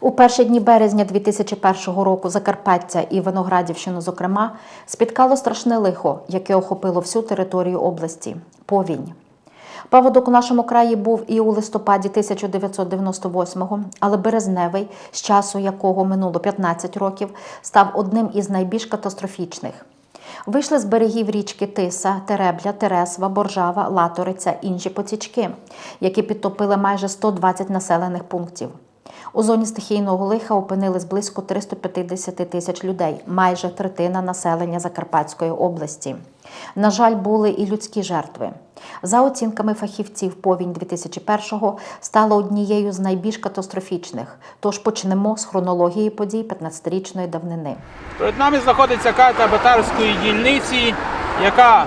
У перші дні березня 2001 року Закарпаття і Виноградівщину, зокрема, спіткало страшне лихо, яке охопило всю територію області повінь. Паводок у нашому краї був і у листопаді 1998-го, але березневий, з часу якого минуло 15 років, став одним із найбільш катастрофічних. Вийшли з берегів річки Тиса, Теребля, Тересва, Боржава, Латориця, інші потічки, які підтопили майже 120 населених пунктів. У зоні стихійного лиха опинились близько 350 тисяч людей, майже третина населення Закарпатської області. На жаль, були і людські жертви. За оцінками фахівців, повінь 2001-го стала однією з найбільш катастрофічних. Тож почнемо з хронології подій 15-річної давнини. Перед нами знаходиться карта Батарської дільниці, яка,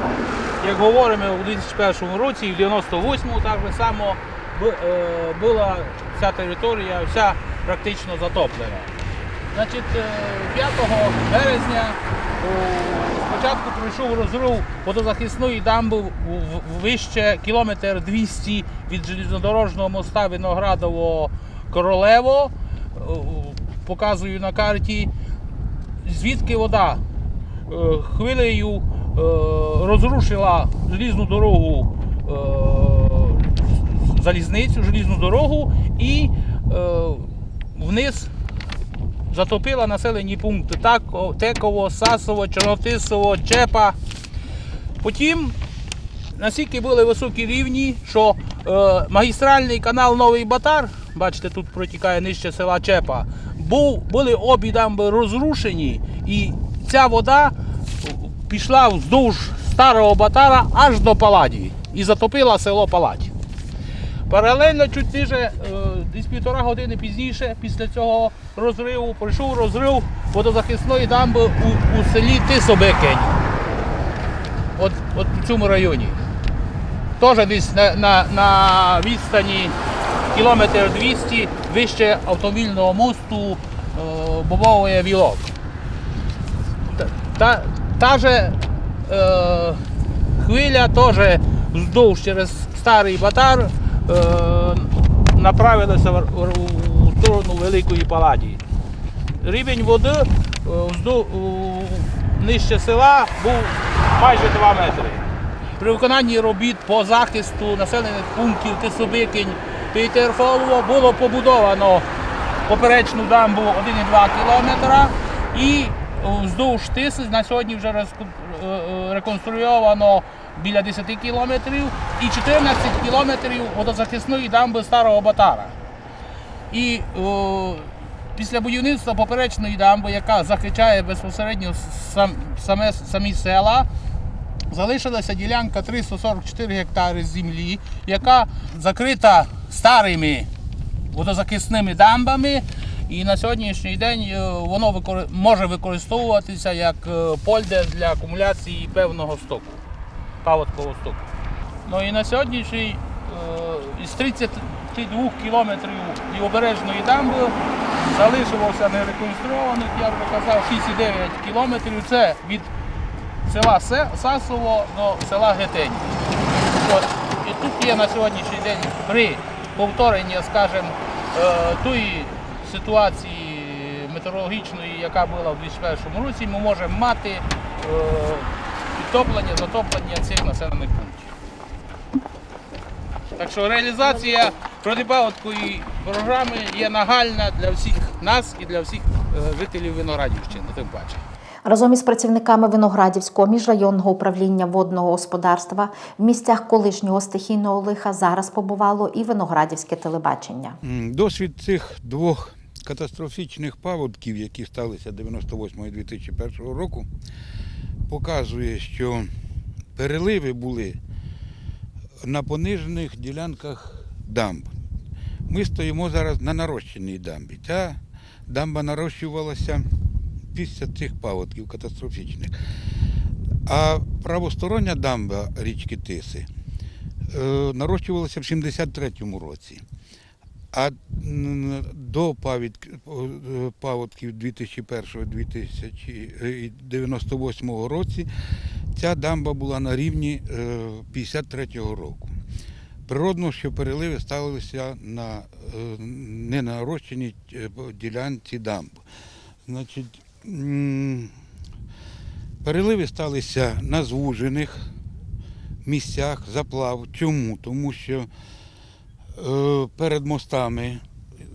як говоримо, у 2001 році і в 98-му так само е, була ця територія вся практично затоплена. Значить, е, 5 березня спочатку пройшов розрив водозахисної дамби вище кілометр 200 від железнодорожного моста Виноградово Королево. Показую на карті звідки вода е, хвилею е, розрушила желізну дорогу, е, залізницю, желізну дорогу і е, вниз затопила населені пункти Тако- Теково, Сасово, Чорнотисово, Чепа. Потім настільки були високі рівні, що е, магістральний канал Новий Батар, бачите, тут протікає нижче села Чепа, був, були обі дамби розрушені, і ця вода пішла вздовж старого Батара аж до Паладі і затопила село Паладь. Паралельно чуть ніже, е, десь півтора години пізніше, після цього розриву, пройшов розрив водозахисної дамби у, у селі Тисобекень. От, от у цьому районі. Теж десь на, на, на відстані кілометр 200 вище автомобільного мосту е, Бобовий вілок. Та, та, та же е, хвиля теж вздовж через старий батар е, направилася в, сторону Великої Паладії. Рівень води е, нижче села був майже 2 метри. При виконанні робіт по захисту населених пунктів Тисобикинь, Петерфолово було побудовано поперечну дамбу 1,2 кілометра і вздовж Тиси на сьогодні вже е, реконструйовано біля 10 кілометрів і 14 кілометрів водозахисної дамби Старого Батара. І о, після будівництва поперечної дамби, яка захищає безпосередньо сам, саме, самі села, залишилася ділянка 344 гектари землі, яка закрита старими водозахисними дамбами. І на сьогоднішній день е, воно може використовуватися як е, польде для акумуляції певного стоку, паводкового стоку. Ну і на сьогоднішній е, із 32 кілометрів лівобережної дамби залишилося нереконструйованих, я вже казав, 6,9 кілометрів. Це від села Сасово до села Гетень. От. І тут є на сьогоднішній день при повторенні, скажімо, е, тої ситуації метеорологічної, яка була в 2021 році, ми можемо мати е, підтоплення, затоплення цих населених пунктів. Так що реалізація протипаводкової програми є нагальна для всіх нас і для всіх е, жителів Виноградівщини, тим паче. Разом із працівниками Виноградівського міжрайонного управління водного господарства в місцях колишнього стихійного лиха зараз побувало і виноградівське телебачення. Досвід цих двох катастрофічних паводків, які сталися 98 і 2001 року, показує, що переливи були на понижених ділянках дамб. Ми стоїмо зараз на нарощеній дамбі. Ця дамба нарощувалася після цих паводків катастрофічних. А правостороння дамба річки Тиси е, нарощувалася в 73-му році. А до е, паводків 2001-2098 році ця дамба була на рівні е, 53-го року. Природно, що переливи сталися на е, ненарощеній е, ділянці дамб. Значить, переливи сталися на звужених місцях заплав. Чому? Тому що е, перед мостами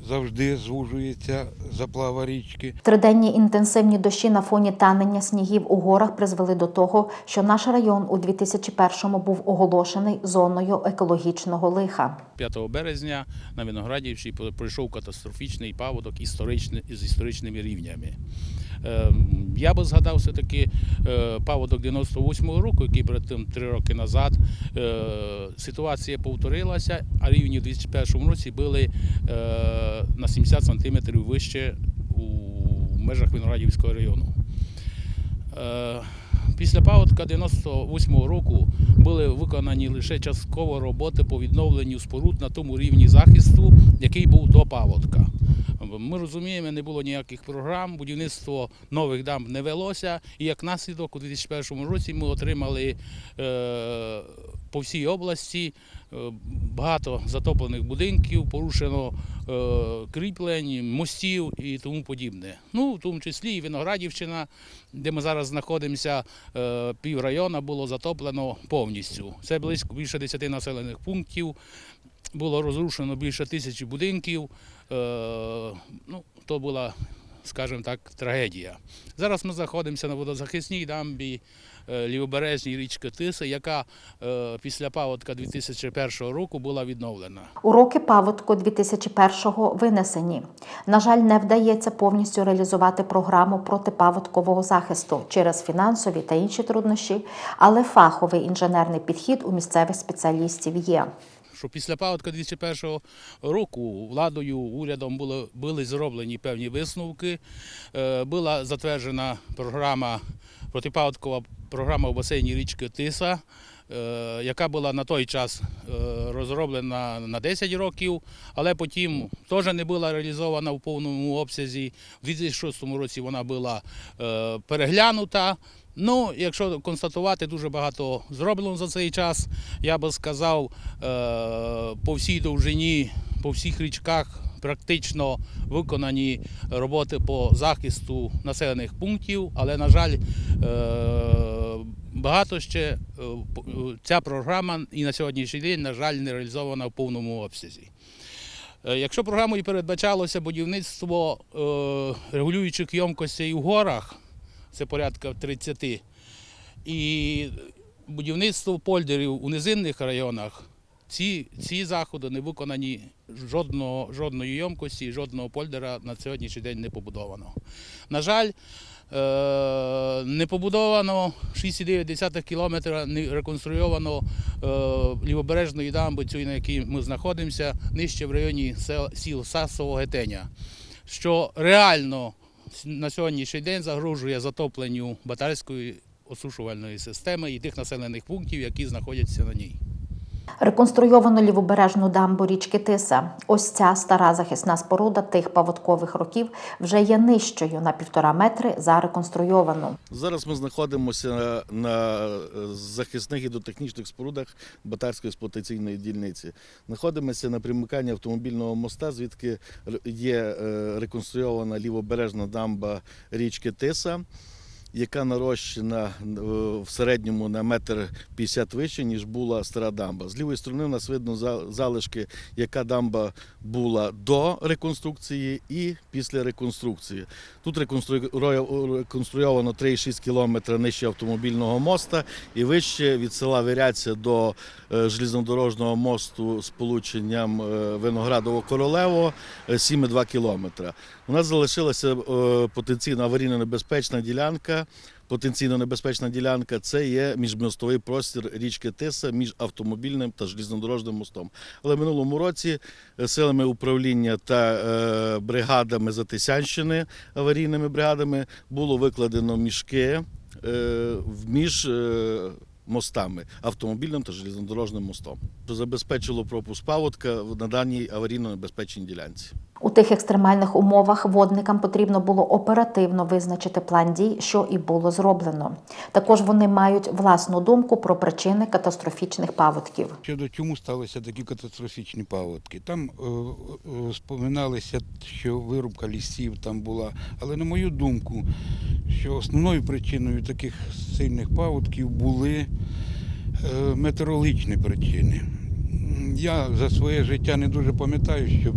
завжди звужується заплава річки. Триденні інтенсивні дощі на фоні танення снігів у горах призвели до того, що наш район у 2001-му був оголошений зоною екологічного лиха. 5 березня на Виноградівщині пройшов катастрофічний паводок історичний, з історичними рівнями. Е, Я би згадав все-таки е, паводок 98-го року, який перед тим три роки назад. Е, Ситуація повторилася, а рівні в 2001 році були е, на 70 сантиметрів вище у межах Виноградівського району. Після паводка 98-го року були виконані лише частково роботи по відновленню споруд на тому рівні захисту, який був до паводка. Ми розуміємо, не було ніяких програм, будівництво нових дамб не велося, і як наслідок у 2001 році ми отримали е, по всій області е, багато затоплених будинків, порушено е, кріплень, мостів і тому подібне. Ну, в тому числі і Виноградівщина, де ми зараз знаходимося, е, піврайона було затоплено повністю. Це близько більше 10 населених пунктів. Було розрушено більше тисячі будинків. Е, ну, то була, скажімо так, трагедія. Зараз ми знаходимося на водозахисній дамбі е, лівобережній річки Тиси, яка е, після паводка 2001 року була відновлена. Уроки паводку 2001-го винесені. На жаль, не вдається повністю реалізувати програму протипаводкового захисту через фінансові та інші труднощі, але фаховий інженерний підхід у місцевих спеціалістів є. Що після паводка 2001 року владою, урядом були, були зроблені певні висновки. Е, Була затверджена програма, протипаводкова програма в басейні річки Тиса, е, яка була на той час е, розроблена на 10 років, але потім теж не була реалізована в повному обсязі. У 2006 році вона була переглянута. Ну, якщо констатувати, дуже багато зроблено за цей час. Я би сказав, е, по всій довжині, по всіх річках практично виконані роботи по захисту населених пунктів, але, на жаль, е, багато ще е, ця програма і на сьогоднішній день, на жаль, не реалізована в повному обсязі. Якщо програмою передбачалося будівництво регулюючих ємкостей у горах, це порядка 30, і будівництво польдерів у низинних районах, ці, ці заходи не виконані жодного, жодної ємкості, жодного польдера на сьогоднішній день не побудовано. На жаль, е, не побудовано 6,9 кілометра, не реконструйовано е, лівобережної дамби, на якій ми знаходимося, нижче в районі сіл Сасово Гетеня, що реально на сьогоднішній день загрожує затопленню батальської осушувальної системи і тих населених пунктів, які знаходяться на ній. Реконструйовано лівобережну дамбу річки Тиса. Ось ця стара захисна споруда тих паводкових років вже є нижчою на півтора метри за реконструйовану. Зараз ми знаходимося на е, захисних гідротехнічних спорудах Батарської експлуатаційної дільниці. Знаходимося на примиканні автомобільного моста, звідки є е, реконструйована лівобережна дамба річки Тиса, яка нарощена е, в середньому на метр 50 вище, ніж була стара дамба. З лівої сторони у нас видно за- залишки, яка дамба була до реконструкції і після реконструкції. Тут реконструйовано реконструйовано 3,6 кілометра нижче автомобільного моста і вище від села Виряця до е, железнодорожного мосту з полученням е, Виноградово-Королево е, 7,2 кілометра. У нас залишилася потенційно аварійно небезпечна ділянка. Потенційно небезпечна ділянка це є міжмостовий простір річки Тиса між автомобільним та железнодорожним мостом. Але минулому році е, силами управління та е, бригадами Затисянщини, аварійними бригадами, було викладено мішки е, між мостами автомобільним та железнодорожним мостом. Забезпечило пропуск паводка на даній аварійно небезпечній ділянці. У тих екстремальних умовах водникам потрібно було оперативно визначити план дій, що і було зроблено. Також вони мають власну думку про причини катастрофічних паводків. Щодо чому сталися такі катастрофічні паводки. Там е, е, що вирубка лісів там була. Але на мою думку, що основною причиною таких сильних паводків були е, метеорологічні причини. Я за своє життя не дуже пам'ятаю, що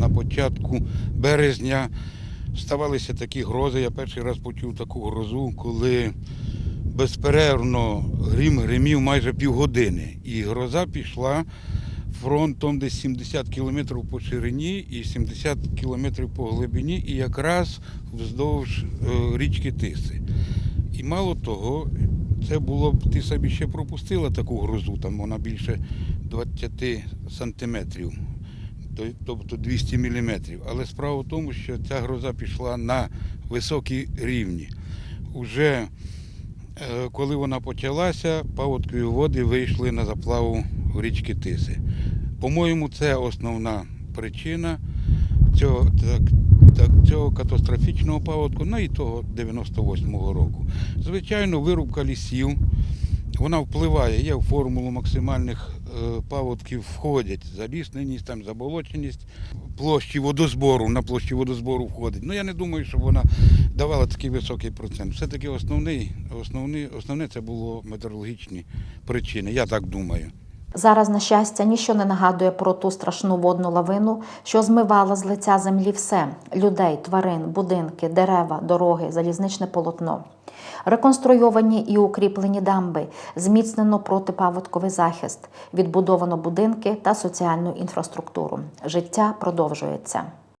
на початку березня ставалися такі грози. Я перший раз почув таку грозу, коли безперервно грім гримів майже півгодини. І гроза пішла фронтом десь 70 кілометрів по ширині і 70 кілометрів по глибині, і якраз вздовж е, річки Тиси. І мало того, це було б, ти собі ще пропустила таку грозу, там вона більше 20 сантиметрів, тобто 200 міліметрів. Але справа в тому, що ця гроза пішла на високі рівні. Уже е, коли вона почалася, паводкові води вийшли на заплаву в річки Тиси. По-моєму, це основна причина цього, так, так, цього катастрофічного паводку, ну і того 98-го року. Звичайно, вирубка лісів, вона впливає, є в формулу максимальних паводків входять залісненість, там заболоченість, площі водозбору, на площі водозбору входить. Ну я не думаю, що вона давала такий високий процент. Все-таки основний, основний, основне це було метеорологічні причини, я так думаю. Зараз, на щастя, ніщо не нагадує про ту страшну водну лавину, що змивала з лиця землі все людей, тварин, будинки, дерева, дороги, залізничне полотно. Реконструйовані і укріплені дамби, зміцнено протипаводковий захист, відбудовано будинки та соціальну інфраструктуру. Життя продовжується.